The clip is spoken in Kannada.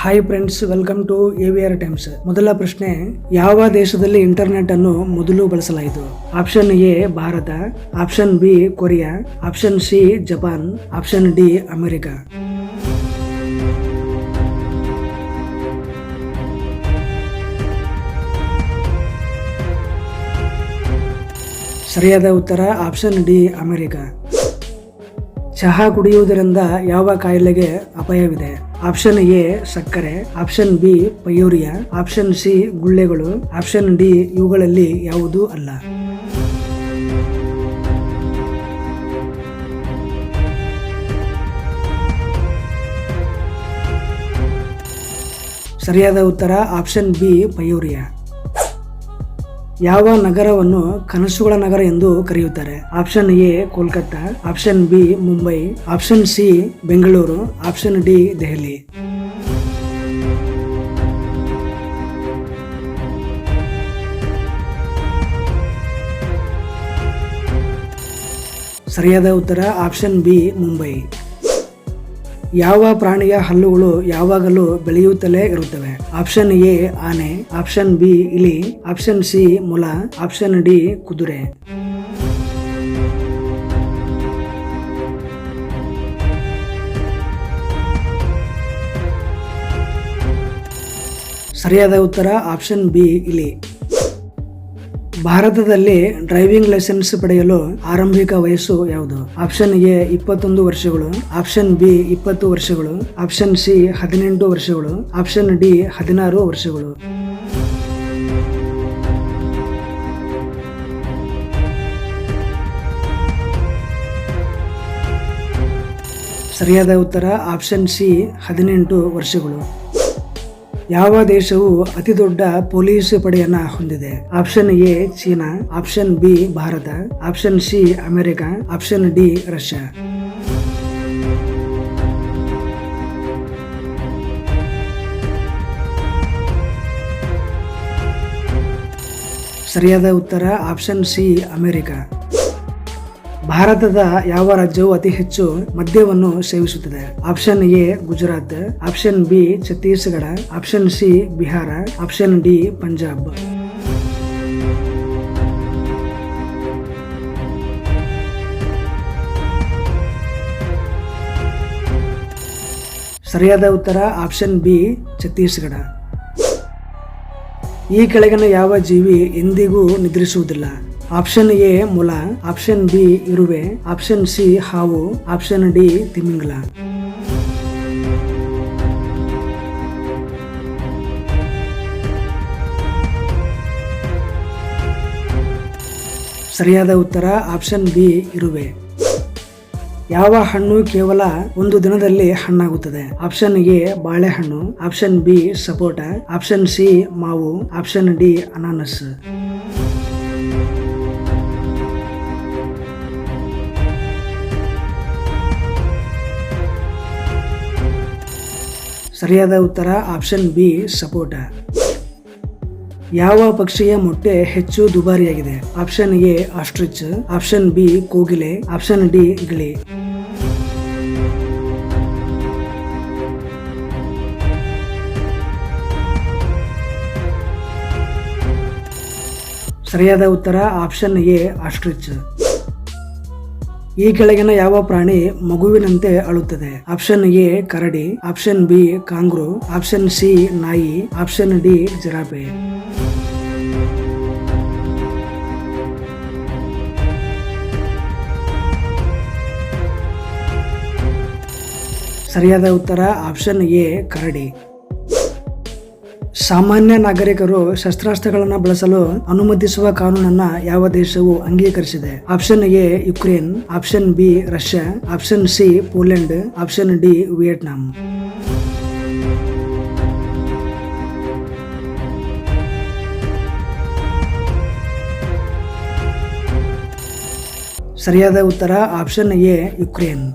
Hi friends welcome to AVR times ಮೊದಲ ಪ್ರಶ್ನೆ, ಯಾವ ದೇಶದಲ್ಲಿ ಇಂಟರ್ನೆಟ್ ಅನ್ನು ಮೊದಲು ಬಳಸಲಾಯಿತು? Option A Bharat. Option B Korea. Option C Japan. Option D America. ಸರಿಯಾದ ಉತ್ತರ ಆಪ್ಷನ್ ಡಿ ಅಮೆರಿಕ. ಚಹಾ ಕುಡಿಯುವುದರಿಂದ ಯಾವ ಕಾಯಿಲೆಗೆ ಅಪಾಯವಿದೆ? ಆಪ್ಷನ್ ಎ, ಸಕ್ಕರೆ. Option B, pyorrhoea. Option C, ಗುಳ್ಳೆಗಳು. ಆಪ್ಷನ್ ಡಿ, ಇವುಗಳಲ್ಲಿ ಯಾವುದೂ ಅಲ್ಲ. ಸರಿಯಾದ ಉತ್ತರ ಆಪ್ಷನ್ ಬಿ, ಪಯೋರಿಯಾ. ಯಾವ ನಗರವನ್ನು ಕನಸುಗಳ ನಗರ ಎಂದು ಕರೆಯುತ್ತಾರೆ? Option A, Kolkata, option B, Mumbai, option C, Bengaluru, option D, Delhi. ಸರಿಯಾದ ಉತ್ತರ ಆಪ್ಷನ್ ಬಿ, ಮುಂಬೈ. ಯಾವ ಪ್ರಾಣಿಯ ಹಲ್ಲುಗಳು ಯಾವಾಗಲೂ ಬೆಳೆಯುತ್ತಲೇ ಇರುತ್ತವೆ? ಆಪ್ಷನ್ ಎ, ಆನೆ. ಆಪ್ಷನ್ ಬಿ, ಇಲಿ. ಆಪ್ಷನ್ ಸಿ, ಮೊಲ. ಆಪ್ಷನ್ ಡಿ, ಕುದುರೆ. ಸರಿಯಾದ ಉತ್ತರ ಆಪ್ಷನ್ ಬಿ, ಇಲಿ. ಭಾರತದಲ್ಲಿ ಡ್ರೈವಿಂಗ್ ಲೈಸೆನ್ಸ್ ಪಡೆಯಲು ಆರಂಭಿಕ ವಯಸ್ಸು ಯಾವುದು? ಆಪ್ಷನ್ ಎ, ಇಪ್ಪತ್ತೊಂದು ವರ್ಷಗಳು. ಆಪ್ಷನ್ ಬಿ, ಇಪ್ಪತ್ತು ವರ್ಷಗಳು. ಆಪ್ಷನ್ ಸಿ, ಹದಿನೆಂಟು ವರ್ಷಗಳು. ಆಪ್ಷನ್ ಡಿ, ಹದಿನಾರು ವರ್ಷಗಳು. ಸರಿಯಾದ ಉತ್ತರ ಆಪ್ಷನ್ ಸಿ, ಹದಿನೆಂಟು ವರ್ಷಗಳು. ಯಾವ ದೇಶವು ಅತಿ ದೊಡ್ಡ ಪೊಲೀಸ್ ಪಡೆಯನ್ನ ಹೊಂದಿದೆ. Option A, China. Option B, Bharat. Option C, America. Option D, Russia. ಸರಿಯಾದ ಉತ್ತರ ಆಪ್ಷನ್ ಸಿ, ಅಮೆರಿಕ. ಭಾರತದ ಯಾವ ರಾಜ್ಯವು ಅತಿ ಹೆಚ್ಚು ಮದ್ಯವನ್ನು ಸೇವಿಸುತ್ತದೆ? Option A, Gujarat, option B, Chhattisgarh, option C, Bihar, option D, Punjab. ಸರಿಯಾದ ಉತ್ತರ, ಆಪ್ಷನ್ ಬಿ, ಛತ್ತೀಸ್ಗಢ. ಈ ಕೆಳಗಿನ ಯಾವ ಜೀವಿ ಎಂದಿಗೂ ನಿದ್ರಿಸುವುದಿಲ್ಲ. ಆಪ್ಷನ್ ಎ ಮೊಲ, ಆಪ್ಷನ್ ಬಿ ಇರುವೆ, ಆಪ್ಷನ್ ಸಿ ಹಾವು, ಆಪ್ಷನ್ ಡಿ ತಿಮಿಂಗ್ಲ. ಸರಿಯಾದ ಉತ್ತರ, ಆಪ್ಷನ್ ಬಿ ಇರುವೆ. ಯಾವ ಹಣ್ಣು ಕೇವಲ ಒಂದು ದಿನದಲ್ಲಿ ಹಣ್ಣಾಗುತ್ತದೆ? ಆಪ್ಷನ್ ಎ ಬಾಳೆಹಣ್ಣು, ಆಪ್ಷನ್ ಬಿ ಸಪೋಟ, ಆಪ್ಷನ್ ಸಿ ಮಾವು, ಆಪ್ಷನ್ ಡಿ ಅನಾನಸ್. ಸರಿಯಾದ ಉತ್ತರ ಆಪ್ಷನ್ ಬಿ ಸಪೋಟ ಯಾವ ಪಕ್ಷಿಯ ಮೊಟ್ಟೆ ಹೆಚ್ಚು ದುಬಾರಿಯಾಗಿದೆ? Option A, ostrich. Option B, ಕೋಗಿಲೆ. ಆಪ್ಷನ್ ಡಿ ಗಿಳಿ ಸರಿಯಾದ ಉತ್ತರ ಆಪ್ಷನ್ ಎ, ಆಸ್ಟ್ರಿಚ್. ಈ ಕೆಳಗಿನ ಯಾವ ಪ್ರಾಣಿ ಮಗುವಿನಂತೆ ಅಳುತ್ತದೆ? Option A, Karadi. Option B, kangaroo. Option C, ನಾಯಿ. Option D, giraffe. ಸರಿಯಾದ ಉತ್ತರ ಆಪ್ಷನ್ ಎ, ಕರಡಿ. ಸಾಮಾನ್ಯ ನಾಗರಿಕರು ಶಸ್ತ್ರಾಸ್ತ್ರಗಳನ್ನು ಬಳಸಲು ಅನುಮತಿಸುವ ಕಾನೂನನ್ನು ಯಾವ ದೇಶವು ಅಂಗೀಕರಿಸಿದೆ. Option A, Ukraine. Option B, Russia. Option C, Poland. Option D, Vietnam. ಸರಿಯಾದ ಉತ್ತರ ಆಪ್ಷನ್ ಎ, ಯುಕ್ರೇನ್.